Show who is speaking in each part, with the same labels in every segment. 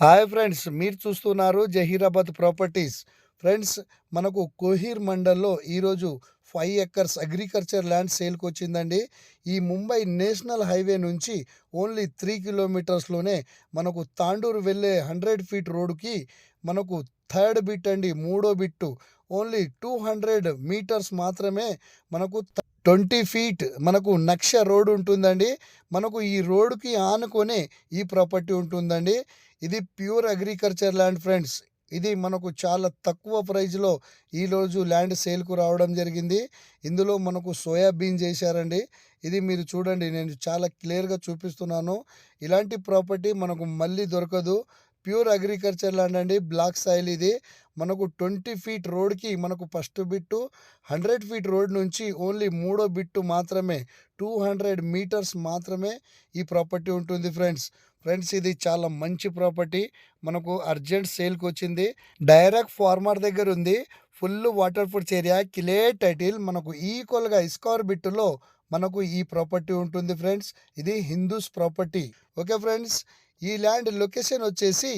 Speaker 1: Hi friends మీరు చూస్తున్నారు Zaheerabad properties. Friends మనకు కోహీర్ మండల్లో ఈరోజు ఫైవ్ ఎకర్స్ అగ్రికల్చర్ ల్యాండ్ సేల్కి వచ్చిందండి. ఈ ముంబై నేషనల్ హైవే నుంచి ఓన్లీ త్రీ కిలోమీటర్స్లోనే మనకు తాండూరు వెళ్ళే హండ్రెడ్ ఫీట్ రోడ్డుకి మనకు థర్డ్ బిట్ అండి మూడో bit. Only two hundred meters మాత్రమే మనకు ట్వంటీ ఫీట్ మనకు నక్ష రోడ్ ఉంటుందండి. మనకు ఈ రోడ్డుకి ఆనుకొనే ఈ ప్రాపర్టీ ఉంటుందండి. ఇది ప్యూర్ అగ్రికల్చర్ ల్యాండ్ ఫ్రెండ్స్. ఇది మనకు చాలా తక్కువ ప్రైజ్లో ఈరోజు ల్యాండ్ సేల్కు రావడం జరిగింది. ఇందులో మనకు సోయాబీన్ చేశారండి. ఇది మీరు చూడండి నేను చాలా క్లియర్గా చూపిస్తున్నాను. ఇలాంటి ప్రాపర్టీ మనకు మళ్ళీ దొరకదు. ప్యూర్ అగ్రికల్చర్ ల్యాండ్ అండి. బ్లాక్ సాయిల్ ఇది. మనకు ట్వంటీ ఫీట్ రోడ్కి మనకు first bit hundred feet road నుంచి ఓన్లీ మూడో బిట్టు మాత్రమే టూ హండ్రెడ్ మీటర్స్ మాత్రమే ఈ ప్రాపర్టీ ఉంటుంది ఫ్రెండ్స్. ఫ్రెండ్స్ ఇది చాలా మంచి ప్రాపర్టీ. మనకు అర్జెంట్ సేల్కి వచ్చింది. డైరెక్ట్ ఫార్మర్ దగ్గర ఉంది. ఫుల్ వాటర్ ప్రూఫ్ ఏరియా కిలే టైటిల్. మనకు ఈక్వల్గా ఇస్కార్ బిట్టులో మనకు ఈ ప్రాపర్టీ ఉంటుంది ఫ్రెండ్స్. ఇది హిందూస్ ప్రాపర్టీ. Okay friends? ఈ ల్యాండ్ లొకేషన్ వచ్చేసి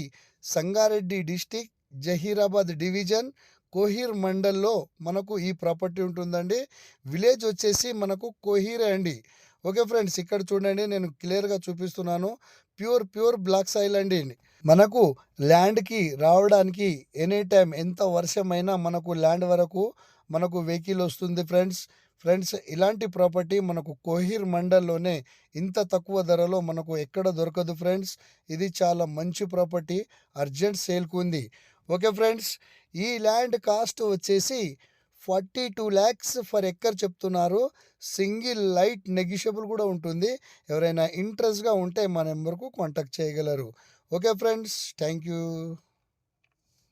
Speaker 1: సంగారెడ్డి డిస్టిక్ జహీరాబాద్ డివిజన్ కోహీర్ మండల్లో మనకు ఈ ప్రాపర్టీ ఉంటుందండి. విలేజ్ వచ్చేసి మనకు కోహీరే అండి. Okay friends? ఇక్కడ చూడండి నేను క్లియర్గా చూపిస్తున్నాను. ప్యూర్ ప్యూర్ బ్లాక్ సాయిల్ అండి మనకు ల్యాండ్కి రావడానికి ఎనీ టైం ఎంత వర్షమైనా మనకు ల్యాండ్ వరకు మనకు వెహికల్ వస్తుంది ఫ్రెండ్స్. ఫ్రెండ్స్ ఇలాంటి ప్రాపర్టీ మనకు కోహీర్ మండల్లోనే ఇంత తక్కువ ధరలో మనకు ఎక్కడ దొరకదు ఫ్రెండ్స్. ఇది చాలా మంచి ప్రాపర్టీ అర్జెంట్ సేల్కు ఉంది. ఓకే ఫ్రెండ్స్ ఈ ల్యాండ్ కాస్ట్ వచ్చేసి forty two lakhs for acre చెప్తున్నారు. సింగిల్ లైట్ నెగిషియబుల్ కూడా ఉంటుంది. ఎవరైనా ఇంట్రెస్ట్గా ఉంటే మా నెంబర్కు కాంటాక్ట్ చేయగలరు. Okay friends thank you.